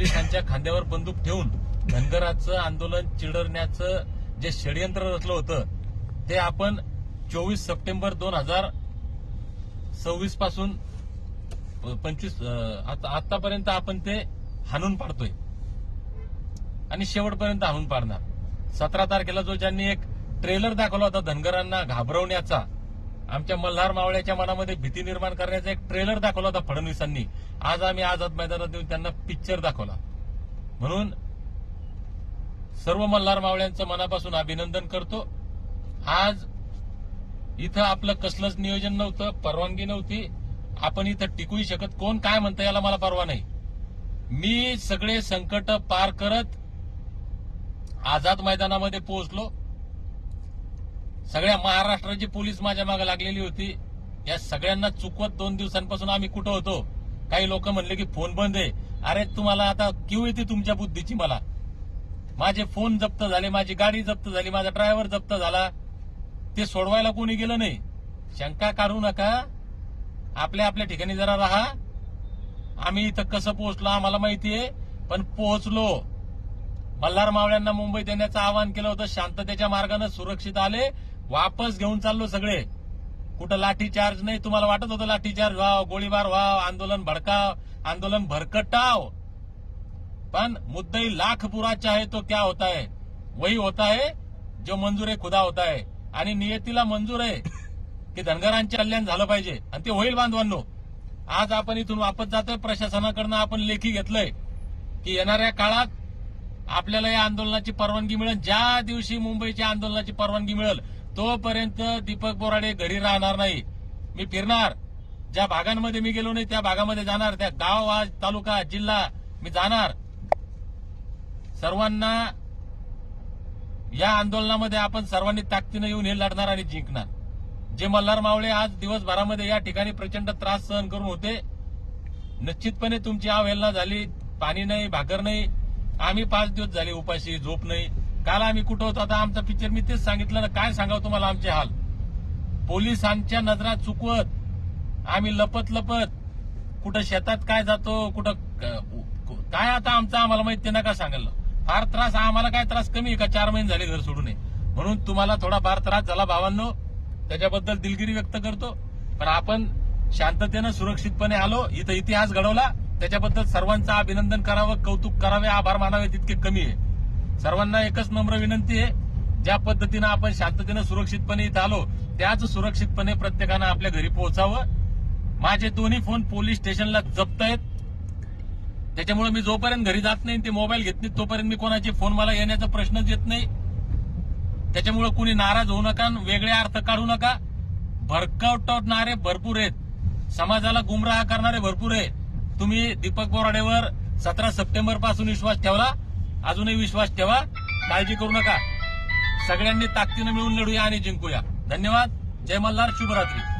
पोलिसांच्या खांद्यावर बंदूक ठेवून धनगराचं आंदोलन चिडरण्याचं जे षडयंत्र रचलं होतं ते आपण चोवीस सप्टेंबर दोन हजार सव्वीसपासून पंचवीस आतापर्यंत आपण ते हाणून पाडतोय. आणि शेवटपर्यंत हाणून पाडणार. सतरा तारखेला जो ज्यांनी एक ट्रेलर दाखवला होता धनगरांना घाबरवण्याचा आमच्या मल्हार मावळ्याच्या मनामध्ये भीती निर्माण करण्याचा एक ट्रेलर दाखवला होता फडणवीसांनी. आज आम्ही आझाद मैदानात देऊन त्यांना पिक्चर दाखवला. म्हणून सर्व मल्हार मावळ्यांचं मनापासून अभिनंदन करतो. आज इथं आपलं कसलंच नियोजन नव्हतं परवानगी नव्हती. आपण इथं टिकूही शकत. कोण काय म्हणतं याला मला परवा नाही. मी सगळे संकट पार करत आझाद मैदानामध्ये पोहोचलो. सगळ्या महाराष्ट्राची पोलीस माझ्या मागे लागलेली होती. या सगळ्यांना चुकवत दोन दिवसांपासून आम्ही कुठं होतो? काही लोक म्हणले की फोन बंद आहे. अरे तुम्हाला आता क्यू येते तुमच्या बुद्धीची मला. माझे फोन जप्त झाले माझी गाडी जप्त झाली माझा ड्रायव्हर जप्त झाला. ते सोडवायला कोणी गेलं नाही. शंका काढू नका. आपल्या आपल्या ठिकाणी जरा राहा. आम्ही इथं कसं पोहोचलो आम्हाला माहितीये पण पोहोचलो. मल्हार मावळ्यांना मुंबईत येण्याचं आवाहन केलं होतं. शांततेच्या मार्गाने सुरक्षित आले. वापस घेऊन चाललो सगळे. कुठं लाठी चार्ज नाही तुम्हाला वाटत होतं लाठी चार्ज? व्हाव गोळीबार व्हाव आंदोलन भडकाव आंदोलन भरकटाव. पण मुद्दाही लाख आहे तो क्या होता है वही होता है जो मंजूर आहे खुदा होता है आणि नियतीला मंजूर आहे की धनगरांचे कल्याण झालं पाहिजे. आणि ते होईल बांधवांनो. आज आपण इथून वापस जातोय प्रशासनाकडनं आपण लेखी घेतलंय की येणाऱ्या काळात आपल्याला या आंदोलनाची परवानगी मिळेल. ज्या दिवशी मुंबईच्या आंदोलनाची परवानगी मिळेल तोपर्यंत दीपक बोराडे घरी राहणार नाही. मी फिरणार. ज्या भागांमध्ये मी गेलो नाही त्या भागामध्ये जाणार. त्या गाव आज तालुका जिल्हा मी जाणार. सर्वांना या आंदोलनामध्ये आपण सर्वांनी ताकदीनं येऊन हे लढणार आणि जिंकणार. जे मल्हार मावळे आज दिवसभरामध्ये या ठिकाणी प्रचंड त्रास सहन करून होते निश्चितपणे तुमची अवहेलना झाली. पाणी नाही भाकर नाही. आम्ही पाच दिवस झाले उपाशी झोप नाही. काल आम्ही कुठं होतो आता आमचा पिक्चर मी तेच सांगितलं ना काय सांगावं तुम्हाला आमचे हाल? पोलिसांच्या नजरा चुकवत आम्ही लपत लपत कुठं शेतात काय जातो कुठं काय आता आमचं आम्हाला माहिती ते नका सांगितलं फार त्रास आम्हाला काय त्रास कमी आहे का? चार महिने झाले घर सोडू नये म्हणून तुम्हाला थोडा फार त्रास झाला भावांनो. त्याच्याबद्दल दिलगिरी व्यक्त करतो. पण आपण शांततेनं सुरक्षितपणे आलो. इथं इतिहास घडवला. त्याच्याबद्दल सर्वांचं अभिनंदन करावं कौतुक करावे आभार मानावे तितके कमी आहे. सर्वांना एकच नम्र विनंती आहे ज्या पद्धतीनं आपण शांततेनं सुरक्षितपणे इथं आलो त्याच सुरक्षितपणे प्रत्येकानं आपल्या घरी पोहोचावं. माझे दोन्ही फोन पोलीस स्टेशनला जप्त आहेत त्याच्यामुळे मी जोपर्यंत घरी जात नाही ते मोबाईल घेत नाही तोपर्यंत मी कोणाचे फोन मला येण्याचा प्रश्नच येत नाही. त्याच्यामुळे कुणी नाराज होऊ नका आणि वेगळे अर्थ काढू नका. भरकवटणारे भरपूर आहेत. समाजाला गुमराह करणारे भरपूर आहे तुम्ही दीपक बोराडेवर सतरा सप्टेंबरपासून विश्वास ठेवला. अजूनही विश्वास ठेवा. काळजी करू नका. सगळ्यांनी ताकदीनं मिळून लढूया आणि जिंकूया. धन्यवाद. जय मल्हार. शुभरात्री.